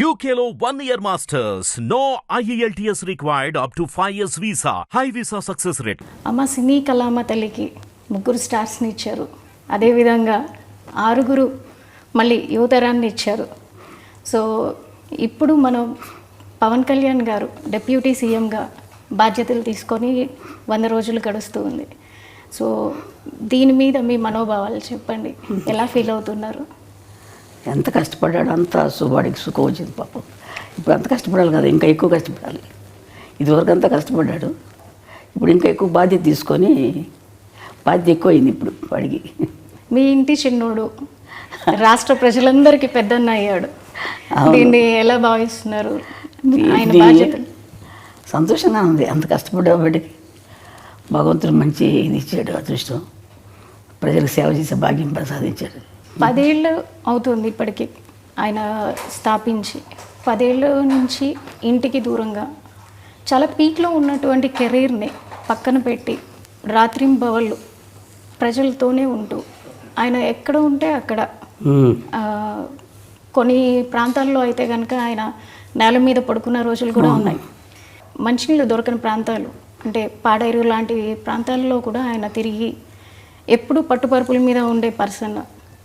యూకేలో one year masters no IELTS required up to five years visa high visa success rate అమ్మ సినీ కళామ తల్లికి ముగ్గురు స్టార్స్ని ఇచ్చారు. అదేవిధంగా ఆరుగురు మళ్ళీ యువతరాన్ని ఇచ్చారు. సో ఇప్పుడు మనం పవన్ కళ్యాణ్ గారు డెప్యూటీ సీఎంగా బాధ్యతలు తీసుకొని వంద రోజులు గడుస్తూ ఉంది. సో దీని మీద మీ మనోభావాలు చెప్పండి. ఎలా ఫీల్ అవుతున్నారు? ఎంత కష్టపడ్డాడు అంత సువాడికి సుఖం వచ్చింది పాపం. ఇప్పుడు అంత కష్టపడాలి కదా ఇంకా ఎక్కువ కష్టపడాలి. ఇదివరకు అంతా కష్టపడ్డాడు. ఇప్పుడు ఇంకా ఎక్కువ బాధ్యత తీసుకొని బాధ్యత ఎక్కువ అయింది ఇప్పుడు వాడికి. మీ ఇంటి చిన్నోడు రాష్ట్ర ప్రజలందరికీ పెద్దన్న అయ్యాడు. దీన్ని ఎలా భావిస్తున్నారు? ఆయన సంతోషంగా ఉంది. అంత కష్టపడ్డా వాడికి. భగవంతుడు మంచి ఇది ఇచ్చాడు అదృష్టం. ప్రజలకు సేవ చేసే భాగ్యం ప్రసాదించాడు. పదేళ్ళు అవుతుంది ఇప్పటికి ఆయన స్థాపించి. పదేళ్ళ నుంచి ఇంటికి దూరంగా. చాలా పీక్లో ఉన్నటువంటి కెరీర్ని పక్కన పెట్టి రాత్రింబవళ్ళు ప్రజలతోనే ఉంటూ. ఆయన ఎక్కడ ఉంటే అక్కడ. కొన్ని ప్రాంతాల్లో అయితే కనుక ఆయన నేల మీద పడుకున్న రోజులు కూడా ఉన్నాయి. మంచినీళ్ళు దొరకని ప్రాంతాలు అంటే పాడేరు లాంటి ప్రాంతాల్లో కూడా ఆయన తిరిగి ఎప్పుడు పట్టుపరుపుల మీద ఉండే పర్సన్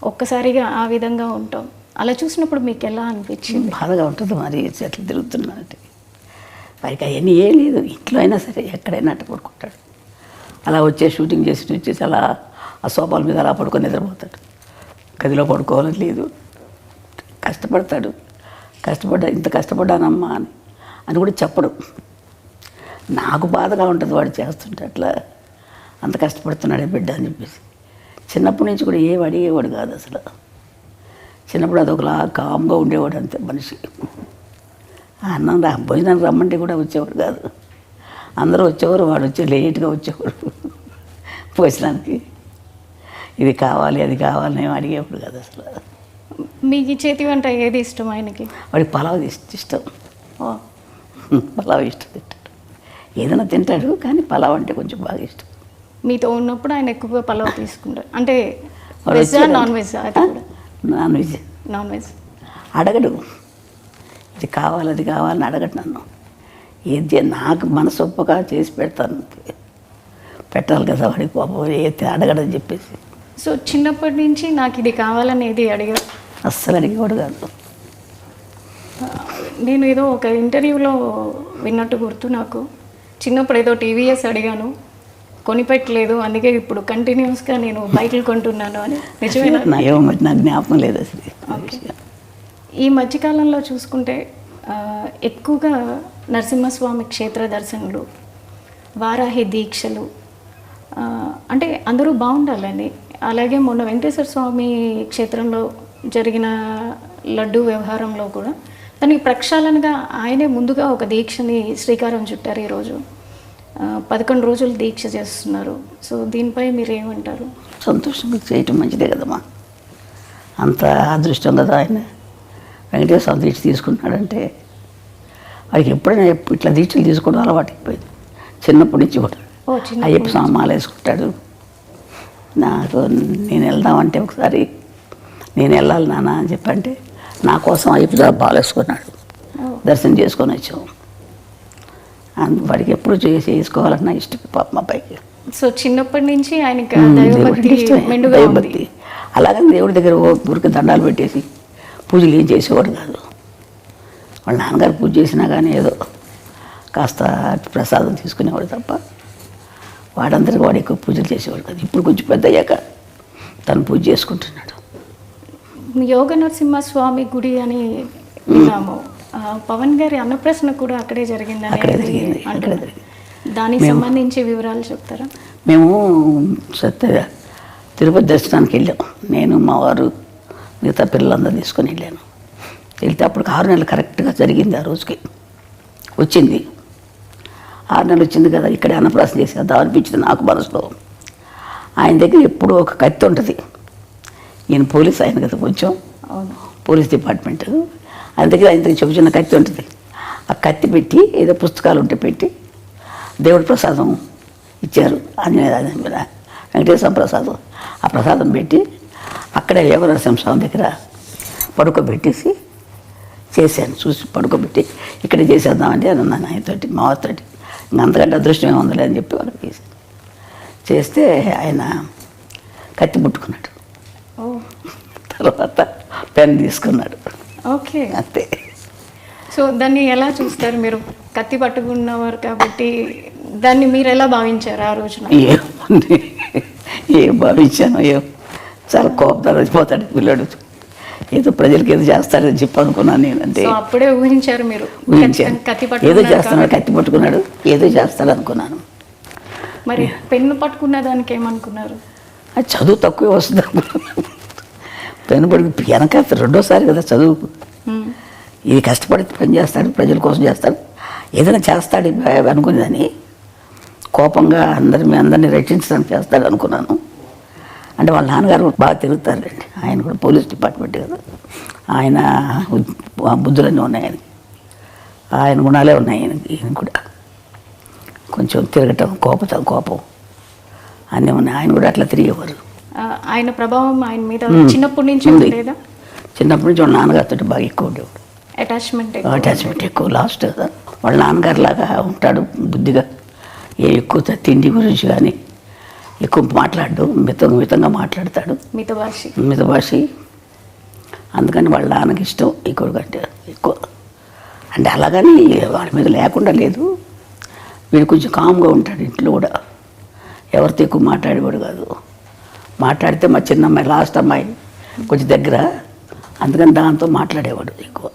ఒక్కసారిగా ఆ విధంగా ఉంటాం. అలా చూసినప్పుడు మీకు ఎలా అనిపించింది బాధగా ఉంటుంది మరి. చెట్లు తిరుగుతున్నారంటే వారికి అవన్నీ ఏం లేదు. ఇంట్లో అయినా సరే ఎక్కడైనా అట్ట పడుకుంటాడు. అలా వచ్చే షూటింగ్ చేసి వచ్చేసి అలా ఆ సోఫాల మీద అలా పడుకొని నిద్రపోతాడు. గదిలో పడుకోవాలని లేదు. కష్టపడతాడు. కష్టపడ్డా ఇంత కష్టపడ్డానమ్మా అని అని కూడా చెప్పడు. నాకు బాధగా ఉంటుంది వాడు చేస్తుంటే అట్లా. అంత కష్టపడుతున్నాడే బిడ్డ అని చెప్పేసి. చిన్నప్పటి నుంచి కూడా ఏం అడిగేవాడు కాదు అసలు. చిన్నప్పుడు అదొకలా కామ్గా ఉండేవాడు అంతే మనిషి. అన్నం రా భోజనం రమ్మంటే కూడా వచ్చేవాడు కాదు. అందరూ వచ్చేవారు వాడు వచ్చే లేట్గా వచ్చేవాడు భోజనానికి. ఇది కావాలి అది కావాలని ఏం అడిగేవాడు కాదు అసలు. మీకు చేతి వంట ఏది ఇష్టం ఆయనకి? వాడికి పలావ్ ఇష్ట- పలావ్ ఇష్టం తింటాడు. ఏదైనా తింటాడు కానీ పలావ్ అంటే కొంచెం బాగా ఇష్టం. మీతో ఉన్నప్పుడు ఆయన ఎక్కువగా పలావ్ తీసుకుంటారు. అంటే వాడు వచ్చాడు. Non veg non veg. Non veg. అడగడు. ఇది కావాలి అది కావాలని అడగడు నన్ను. ఏది నాకు మనసు ఒప్పగా చేసి పెడతాను. పెట్టాలి కదా వాడికి పాపం ఏది అడగడని చెప్పేసి. సో చిన్నప్పటి నుంచి నాకు ఇది కావాలని ఏది అడిగారు. అస్సలు అడిగేవాడు కాదు. నేను ఏదో ఒక ఇంటర్వ్యూలో విన్నట్టు గుర్తు నాకు. చిన్నప్పుడు ఏదో టీవీఎస్ అడిగాను. కొనిపెట్టలేదు. అందుకే ఇప్పుడు కంటిన్యూస్గా నేను బైకులు కొంటున్నాను అని నిజమేనా నా జ్ఞాపకం లేదు అసలు. ఈ మధ్యకాలంలో చూసుకుంటే ఎక్కువగా నరసింహస్వామి క్షేత్ర దర్శనలు వారాహి దీక్షలు అంటే అందరూ బాగుండాలని అలాగే మొన్న వెంకటేశ్వర స్వామి క్షేత్రంలో జరిగిన లడ్డు వ్యవహారంలో కూడా దానికి ప్రక్షాళనగా ఆయనే ముందుగా ఒక దీక్షని శ్రీకారం చుట్టారు ఈరోజు. పదకొండు రోజులు దీక్ష చేస్తున్నారు. సో దీనిపై మీరు ఏమంటారు సంతోషంగా చేయటం మంచిదే కదమ్మా. అంత అదృష్టం కదా ఆయన. వెంకటేశ్వర దీక్ష తీసుకున్నాడంటే వాడికి ఎప్పుడైనా ఎప్పు- ఇట్లా దీక్షలు తీసుకోవడం అలవాటు అయిపోయింది. చిన్నప్పటి నుంచి కూడా. అయ్యప్ప స్వామి మాల వేసుకుంటాడు. నాకు నేను వెళ్దామంటే ఒకసారి నేను వెళ్ళాలి నాన్న అని చెప్పంటే నా కోసం అయ్యప్ప వేసుకున్నాడు. దర్శనం చేసుకొని వచ్చాం. అందు వాడికి ఎప్పుడు చేసి చేసుకోవాలన్నా ఇష్టం. పాప మా అబ్బాయికి. సో చిన్నప్పటి నుంచి ఆయనకి దైవభక్తి అలాగని దేవుడి దగ్గర ఊరికి దండాలు పెట్టేసి పూజలు ఏం చేసేవాడు కాదు. వాళ్ళ నాన్నగారు పూజ చేసినా కానీ ఏదో కాస్త ప్రసాదం తీసుకునేవాడు తప్ప వాడందరికీ వాడు ఎక్కువ పూజలు చేసేవాడు కాదు. ఇప్పుడు కొంచెం పెద్ద అయ్యాక తను పూజ చేసుకుంటున్నాడు. యోగ నరసింహస్వామి గుడి అని విన్నాము. పవన్ గారి అన్నప్రశ్న కూడా అక్కడే జరిగింది అక్కడే జరిగింది, దానికి సంబంధించి వివరాలు చెప్తారా? మేము సత్య తిరుపతి దర్శనానికి వెళ్ళాం. నేను మా వారు మిగతా పిల్లలందరూ తీసుకొని వెళ్ళాను. వెళ్తే అప్పుడు ఆరు నెలలు కరెక్ట్గా జరిగింది ఆ రోజుకి. వచ్చింది. ఆరు నెలలు వచ్చింది కదా ఇక్కడే అన్నప్రాసం చేసేద్దాం అనిపించింది నాకు మనసులో. ఆయన దగ్గర ఎప్పుడూ ఒక కత్తి ఉంటుంది. ఈయన పోలీస్ ఆయన కదా కొంచెం. అవును. Police department. ఆయన దగ్గర ఆయన దగ్గర చిన్న కత్తి ఉంటుంది. ఆ కత్తి పెట్టి ఏదో పుస్తకాలు ఉంటే పెట్టి దేవుడి ప్రసాదం ఇచ్చారు. ఆంజనేయ వెంకటేశ్వర ప్రసాదం. ఆ ప్రసాదం పెట్టి అక్కడే యోగ నరసింహ స్వామి దగ్గర పడుకోబెట్టేసి చేశాను. చూసి పడుకోబెట్టి ఇక్కడ చేసేద్దామంటే అని అన్నాను ఆయనతోటి మా వారితోటి. ఇంక అంతకంటే అదృష్టం ఏముందిలే అని చెప్పి వాళ్ళకి చేశాను. చేస్తే ఆయన కత్తి పుట్టుకున్నాడు ఓ. తర్వాత పెన్ తీసుకున్నాడు. ఓకే. అంతే. సో దాన్ని ఎలా చూస్తారు మీరు? కత్తి పట్టుకున్నవారు కాబట్టి దాన్ని మీరు ఎలా భావించారు ఆ రోజున? ఏముంది? ఏం భావించాను ఏం చాలా కోపం వచ్చిపోతాడు పిల్లడు. ఏదో ప్రజలకి ఏదో చేస్తాడని చెప్పి అనుకున్నాను నేను అంతే అప్పుడే ఊహించారు మీరు. ఊహించాను. ఖచ్చితంగా కత్తి ఏదో చేస్తున్నాడు. కత్తి పట్టుకున్నాడు ఏదో చేస్తాడు అనుకున్నాను. మరి పెన్ను పట్టుకున్న దానికి ఏమనుకున్నారు? అది చదువు తక్కువే వస్తుంది అనుకున్నాను. పెన్ను పడి వెనక రెండోసారి కదా చదువు. ఇది కష్టపడి పని చేస్తాడు ప్రజల కోసం చేస్తాడు. ఏదైనా చేస్తాడు అనుకునేదని కోపంగా అందరి మీ అందరినీ రక్షించడానికి చేస్తాడు అనుకున్నాను. అంటే వాళ్ళ నాన్నగారు బాగా తిరుగుతారండి ఆయన కూడా పోలీస్ డిపార్ట్మెంట్ కదా. ఆయన బుద్ధులన్నీ ఉన్నాయి ఆయనకి. ఆయన గుణాలే ఉన్నాయి ఆయనకి ఈయన కూడా. కొంచెం తిరగటం కోపం కోపం. అన్నీ ఉన్నాయి. ఆయన కూడా అట్లా తిరిగేవారు. ఆయన ప్రభావం ఆయన మీద. చిన్నప్పటి నుంచి చిన్నప్పటి నుంచి వాళ్ళ నాన్నగారితో బాగా ఎక్కువ ఉండేవాడు. అటాచ్మెంట్ అటాచ్మెంట్ ఎక్కువ లాస్ట్ కదా వాళ్ళ నాన్నగారు లాగా ఉంటాడు బుద్ధిగా. ఏ ఎక్కువ తిండి గురించి కానీ ఎక్కువ మాట్లాడు మిత మితంగా మాట్లాడతాడు. మిత భాష మిత భాష అందుకని వాళ్ళ నాన్నకి ఇష్టం ఎక్కువ కంటే ఎక్కువ. అంటే అలాగని వాళ్ళ మీద లేకుండా లేదు. వీడు కొంచెం కామ్గా ఉంటాడు ఇంట్లో కూడా. ఎవరితో ఎక్కువ మాట్లాడేవాడు కాదు. మాట్లాడితే మా చిన్న అమ్మాయి లాస్ట్ అమ్మాయి కొంచెం దగ్గర. అందుకని దాంతో మాట్లాడేవాడు ఎక్కువ.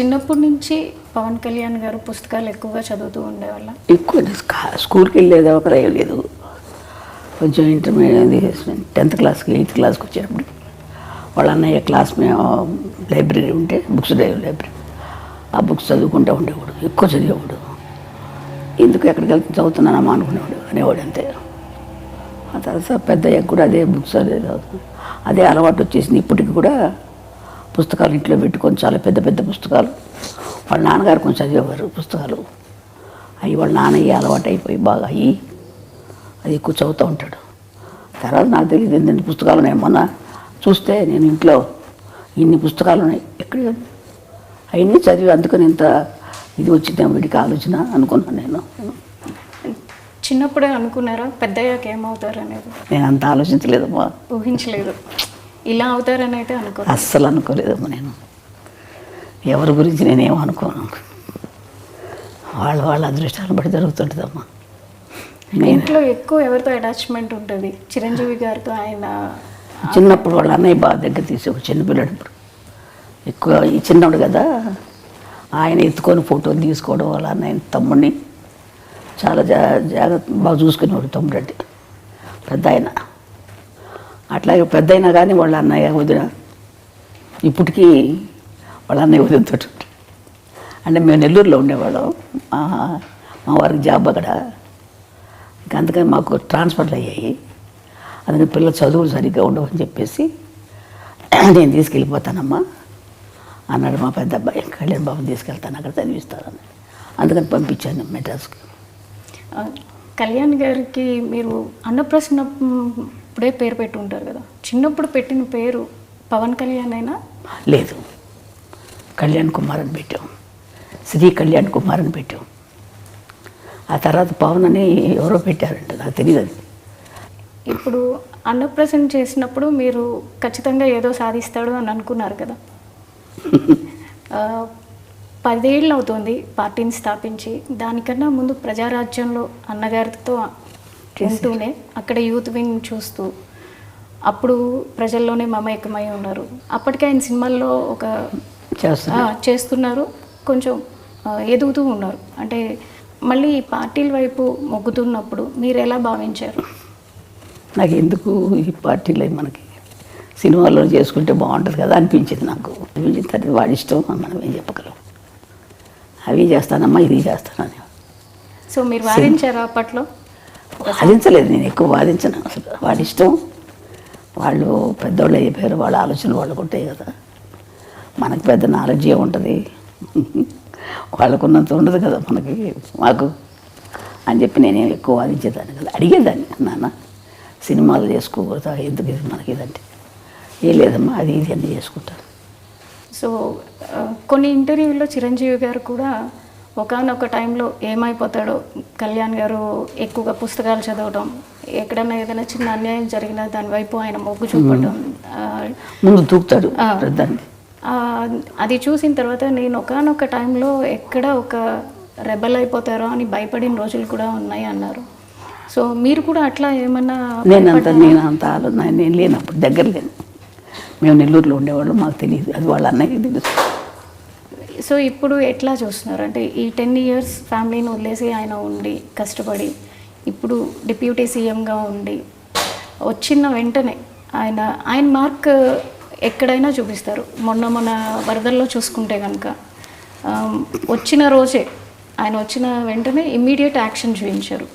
చిన్నప్పటి నుంచి పవన్ కళ్యాణ్ గారు పుస్తకాలు ఎక్కువగా చదువుతూ ఉండేవాళ్ళ? ఎక్కువ స్కా- స్కూల్కి వెళ్ళేది ఒక లేదు. కొంచెం ఇంటర్మీడియట్ టెన్త్ క్లాస్కి ఎయిత్ క్లాస్కి వచ్చేటప్పుడు. వాళ్ళ అన్నయ్య క్లాస్ మేము లైబ్రరీ ఉంటే బుక్స్ లైబ్రరీ. ఆ బుక్స్ చదువుకుంటూ ఉండేవాడు ఎక్కువ చదివేవాడు. ఎందుకు ఎక్కడికి వెళ్తే చదువుతున్నానమ్మా అనుకునేవాడు అనేవాడు అంతే. ఆ తర్వాత పెద్ద కూడా అదే బుక్స్ అదే అదే అలవాటు వచ్చేసింది ఇప్పటికి కూడా. పుస్తకాలు ఇంట్లో పెట్టుకొని చాలా పెద్ద పెద్ద పుస్తకాలు. వాళ్ళ నాన్నగారు కొంచెం చదివేవారు పుస్తకాలు. అవి వాళ్ళ నాన్నయ్య అలవాటు అయిపోయి బాగా అయ్యి అది ఎక్కువ చదువుతూ ఉంటాడు. తర్వాత నాకు తెలియదు ఎన్ని పుస్తకాలు ఉన్నాయి. మొన్న చూస్తే నేను ఇంట్లో ఇన్ని పుస్తకాలు ఉన్నాయి. ఎక్కడ? అవన్నీ చదివి అందుకని ఇంత ఇది వచ్చింది వీడికి ఆలోచన అనుకున్నాను నేను. చిన్నప్పుడే అనుకున్నారా? పెద్దయ్యాక ఏమవుతారు అనేది నేను అంత ఆలోచించలేదమ్మా. ఊహించలేదు. ఇలా అవుతారని అయితే అనుకో అస్సలు అనుకోలేదమ్మా నేను. ఎవరి గురించి నేనేం అనుకోను? వాళ్ళ వాళ్ళ అదృష్టాలను బట్టి జరుగుతుంటుందమ్మా. ఇంట్లో ఎక్కువ ఎవరితో అటాచ్మెంట్ ఉంటుంది? చిరంజీవి గారితో ఆయన చిన్నప్పుడు వాళ్ళ అన్నయ్య బాగా దగ్గర తీసేవాడు చిన్నపిల్లడు ఇప్పుడు. ఎక్కువ ఈ చిన్నవాడు కదా ఆయన ఎత్తుకొని ఫోటోలు తీసుకోవడం వాళ్ళ అన్నయ్య తమ్ముడిని చాలా జా జాగ్రత్త బాగా చూసుకునేవాడు తమ్ముడు అంటే. పెద్ద ఆయన. అట్లాగే పెద్ద అయినా కానీ వాళ్ళ అన్నయ్య వదిన ఇప్పటికీ వాళ్ళ అన్నయ్య వదినతోటి అంటే మేము నెల్లూరులో ఉండేవాళ్ళం. మా వారికి జాబ్ అక్కడ. ఇంకా అందుకని మాకు ట్రాన్స్ఫర్లు అయ్యాయి. అందుకని పిల్లల చదువులు సరిగ్గా ఉండవని చెప్పేసి నేను తీసుకెళ్ళిపోతానమ్మా అన్నాడు మా పెద్ద అబ్బాయి. కళ్యాణ్ బాబు తీసుకెళ్తాను అక్కడ చదివిస్తానని అందుకని పంపించాను మెడ్రాస్కి. కళ్యాణ్ గారికి మీరు అన్నప్రసన్న ఇప్పుడే పేరు పెట్టి ఉంటారు కదా. చిన్నప్పుడు పెట్టిన పేరు పవన్ కళ్యాణ్ అయినా? లేదు. కళ్యాణ్ కుమార్ అని పెట్టాం. శ్రీ కళ్యాణ్ కుమార్ అని పెట్టాం. ఆ తర్వాత పవన్ అని ఎవరో పెట్టారంట నాకు తెలియదు అది. ఇప్పుడు అన్నప్రసన్న చేసినప్పుడు మీరు ఖచ్చితంగా ఏదో సాధిస్తాడు అని అనుకున్నారు కదా. పదేళ్ళు అవుతుంది పార్టీని స్థాపించి దానికన్నా ముందు ప్రజారాజ్యంలో అన్నగారితో ఉంటూనే అక్కడ యూత్ వింగ్ చూస్తూ అప్పుడు ప్రజల్లోనే మమేకమై ఉన్నారు. అప్పటికే ఆయన సినిమాల్లో ఒక చేస్తున్నారు. కొంచెం ఎదుగుతూ ఉన్నారు. అంటే మళ్ళీ ఈ పార్టీల వైపు మొగ్గుతున్నప్పుడు మీరు ఎలా భావించారు? నాకు ఎందుకు ఈ పార్టీలో మనకి? సినిమాలో చేసుకుంటే బాగుంటుంది కదా అనిపించింది నాకు. అనిపించిన తర్వాత వాడి ఇష్టం మనం ఏం చెప్పగలం? అవి చేస్తానమ్మా ఇది చేస్తానని. సో మీరు వాదించారా అప్పట్లో? వాదించలేదు నేను ఎక్కువ వాదించను అసలు. వాడి ఇష్టం. వాళ్ళు పెద్దవాళ్ళు అయిపోయారు వాళ్ళ ఆలోచనలు వాళ్ళకు ఉంటాయి కదా. మనకి పెద్ద నాలెడ్జ్ ఉంటుంది. వాళ్ళకున్నంత ఉండదు కదా మనకి. మాకు అని చెప్పి నేనేం ఎక్కువ వాదించేదాన్ని కదా. అడిగేదాన్ని నాన్న సినిమాలు చేసుకోకూడదా ఎందుకు ఇది మనకి ఇదంటే? ఏ లేదమ్మా అది ఇది అన్నీ చేసుకుంటాను సో కొన్ని ఇంటర్వ్యూల్లో చిరంజీవి గారు కూడా ఒకనొక టైంలో ఏమైపోతాడో కళ్యాణ్ గారు ఎక్కువగా పుస్తకాలు చదవడం ఎక్కడన్నా ఏదైనా చిన్న అన్యాయం జరిగినా దాని వైపు ఆయన మొగ్గు చూపడం ముందు తూకుతాడు అది చూసిన తర్వాత నేను ఒకనొక టైంలో ఎక్కడ ఒక రెబల్ అయిపోతారో అని భయపడిన రోజులు కూడా ఉన్నాయి అన్నారు. సో మీరు కూడా అట్లా ఏమన్నా నేను అంత నేను అంత ఆలోచన నేను లేనప్పుడు దగ్గర లేను. మేము నెల్లూరులో ఉండేవాళ్ళు మాకు తెలియదు. అది వాళ్ళ అన్నయ్యకి తెలుసు. సో ఇప్పుడు ఎట్లా చూస్తున్నారు? అంటే ఈ టెన్ ఇయర్స్ ఫ్యామిలీని వదిలేసి ఆయన ఉండి కష్టపడి ఇప్పుడు డిప్యూటీ సీఎంగా ఉండి వచ్చిన వెంటనే ఆయన ఆయన మార్క్ ఎక్కడైనా చూపిస్తారు. మొన్న మొన్న వరదల్లో చూసుకుంటే కనుక వచ్చిన రోజే ఆయన వచ్చిన వెంటనే ఇమ్మీడియట్ యాక్షన్ చూపించారు.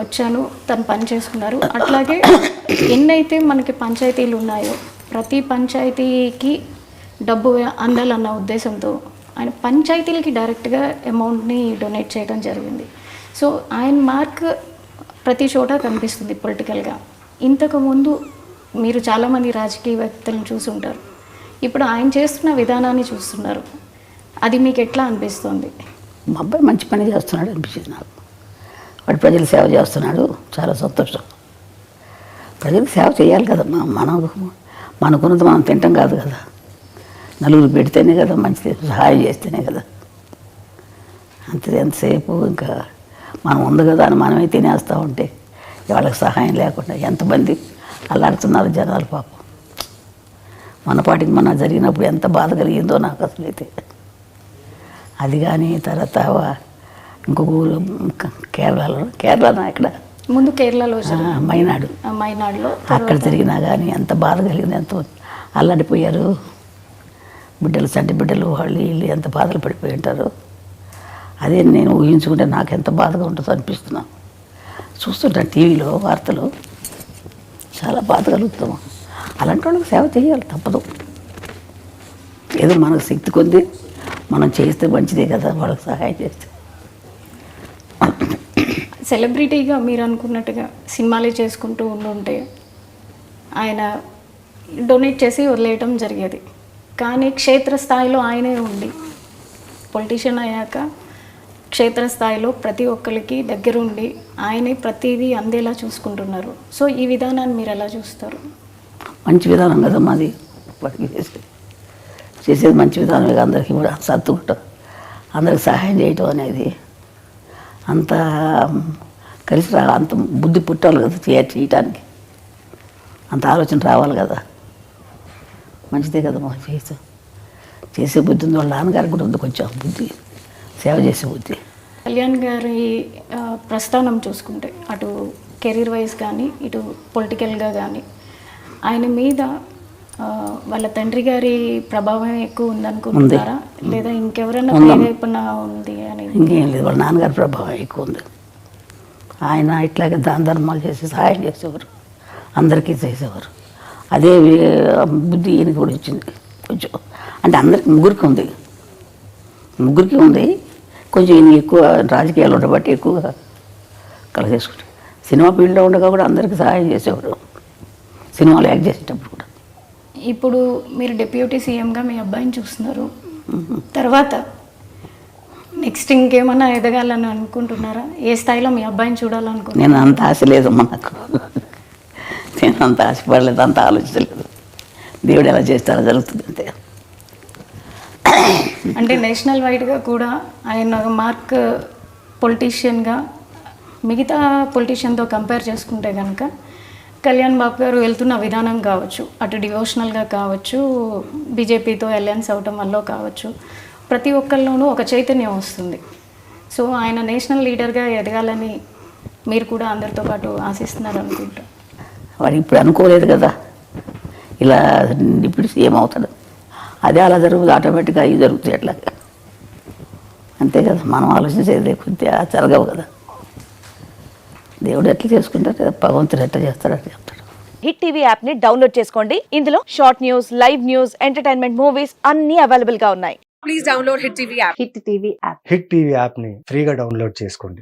వచ్చాను తను పని చేసుకున్నారు. అట్లాగే ఎన్నైతే మనకి పంచాయతీలు ఉన్నాయో ప్రతి పంచాయతీకి డబ్బు అందాలన్న ఉద్దేశంతో ఆయన పంచాయతీలకి డైరెక్ట్గా అమౌంట్ని డొనేట్ చేయడం జరిగింది. సో ఆయన మార్క్ ప్రతి చోట కనిపిస్తుంది పొలిటికల్గా. ఇంతకుముందు మీరు చాలామంది రాజకీయవేత్తలను చూసుంటారు. ఇప్పుడు ఆయన చేస్తున్న విధానాన్ని చూస్తున్నారు. అది మీకు ఎట్లా అనిపిస్తుంది? మా అబ్బాయి మంచి పని చేస్తున్నాడు అనిపించింది నాకు. వాడు ప్రజలు సేవ చేస్తున్నాడు. చాలా సంతోషం. ప్రజలకు సేవ చేయాలి కదమ్మా. మనం మనకున్నది మనం తింటాం కాదు కదా. నలుగురు పెడితేనే కదా మంచిది సహాయం చేస్తేనే కదా. అంతే ఎంతసేపు ఇంకా మనం ఉంది కదా అని మనమే తినేస్తూ ఉంటే వాళ్ళకి సహాయం లేకుండా ఎంతమంది అల్లాడుతున్నారు జనాలు పాపం. మన పాటికి మన జరిగినప్పుడు ఎంత బాధ కలిగిందో నాకు అసలు అయితే. అది కానీ తర్వాత ఇంకొక ఊరు కేరళలో కేరళనా ఇక్కడ ముందు కేరళలో. మైనాడు. మైనాడులో. అక్కడ జరిగినా కానీ ఎంత బాధ కలిగింది ఎంత అల్లాడిపోయారు. బిడ్డలు చంటి బిడ్డలు వాళ్ళు వీళ్ళు ఎంత బాధలు పడిపోయి ఉంటారు అదే నేను ఊహించుకుంటే నాకు ఎంత బాధగా ఉంటుందో అనిపిస్తున్నాను చూస్తుంటాను టీవీలో వార్తలు. చాలా బాధ కలుగుతాము అలాంటి వాళ్ళకి సేవ చేయాలి తప్పదు. ఏదో మనకు శక్తి కొద్ది మనం చేస్తే మంచిదే కదా వాళ్ళకి సహాయం చేస్తే. సెలబ్రిటీగా మీరు అనుకున్నట్టుగా సినిమాలే చేసుకుంటూ ఉండుంటే ఆయన డొనేట్ చేసి వదిలేయటం జరిగేది. కానీ క్షేత్రస్థాయిలో ఆయనే ఉండి పొలిటీషియన్ అయ్యాక క్షేత్రస్థాయిలో ప్రతి ఒక్కరికి దగ్గరుండి ఆయనే ప్రతిదీ అందేలా చూసుకుంటున్నారు. సో ఈ విధానాన్ని మీరు ఎలా చూస్తారు? మంచి విధానం కదా మాది. చేసేది చేసేది మంచి విధానమే అందరికీ కూడా. సర్దుకుంటాం అందరికి సహాయం చేయటం అనేది అంత కలిసి రా అంత బుద్ధి పుట్టాలి కదా చేయటానికి. అంత ఆలోచన రావాలి కదా. మంచిదే కదా మా చేసాం చేసే బుద్ధి ఉంది వాళ్ళ నాన్నగారికి కూడా ఉంది కొంచెం బుద్ధి సేవ చేసే బుద్ధి. కళ్యాణ్ గారి ప్రస్థానం చూసుకుంటే అటు కెరీర్ వైజ్ కానీ ఇటు పొలిటికల్గా కానీ ఆయన మీద వాళ్ళ తండ్రి గారి ప్రభావం ఎక్కువ ఉందనుకుంటున్నారా? లేదా ఇంకెవరైనా ప్రేరేపణ ఉంది అని ఇంకేం లేదు. వాళ్ళ నాన్నగారి ప్రభావం ఎక్కువ ఉంది. ఆయన ఇట్లాగే దాన ధర్మాలు చేసి సహాయం చేసేవారు. అందరికీ చేసేవారు. అదే బుద్ధి ఈయనకి కూడా వచ్చింది. కొంచెం అంటే అందరికి ముగ్గురికి ఉంది. ముగ్గురికి ఉంది. కొంచెం ఈయన ఎక్కువ రాజకీయాలు ఉండబట్టి ఎక్కువగా కలిసేసుకుంటారు సినిమా ఫీల్డ్లో ఉండగా కూడా అందరికీ సహాయం చేసేవారు సినిమాలు యాక్ట్ చేసేటప్పుడు కూడా. ఇప్పుడు మీరు డిప్యూటీ సీఎంగా మీ అబ్బాయిని చూస్తున్నారు. తర్వాత నెక్స్ట్ ఇంకేమన్నా ఎదగాలని అనుకుంటున్నారా? ఏ స్థాయిలో మీ అబ్బాయిని చూడాలనుకుంటున్నారు? నేను అంత ఆశ లేదమ్మా నాకు. నేను అంత ఆశపడలేదు అంత ఆలోచించలేదు. దేవుడు ఎలా చేస్తారో జరుగుతుంది అంతే. అంటే నేషనల్ వైడ్గా కూడా ఆయన మార్క్ పొలిటీషియన్గా మిగతా పొలిటీషియన్తో కంపేర్ చేసుకుంటే కనుక కళ్యాణ్ బాబు గారు వెళ్తున్న విధానం కావచ్చు అటు డివోషనల్గా కావచ్చు బీజేపీతో అలయన్స్ అవటం వల్ల కావచ్చు ప్రతి ఒక్కళ్ళలోనూ ఒక చైతన్యం వస్తుంది. సో ఆయన నేషనల్ లీడర్గా ఎదగాలని మీరు కూడా అందరితో పాటు ఆశిస్తున్నారు అనుకుంటా వాడు ఇప్పుడు అనుకోలేదు కదా. ఇలా ఇప్పుడు సీఎం అవుతాడు. అదే అలా జరుగుతుంది ఆటోమేటిక్గా అవి జరుగుతాయి అట్లా అంతే కదా మనం ఆలోచించేది కొద్దిగా జరగవు కదా. దేవుడు ఎట్లా చేసుకుంటాడు భగవంతుడు ఎట్లా చేస్తాడు అట్లా చెప్తాడు. హిట్ టీవీ యాప్ని డౌన్లోడ్ చేసుకోండి. ఇందులో short news live news entertainment movies అన్ని అవైలబుల్గా ఉన్నాయి. హిట్ టీవీ యాప్ని ఫ్రీగా డౌన్లోడ్ చేసుకోండి.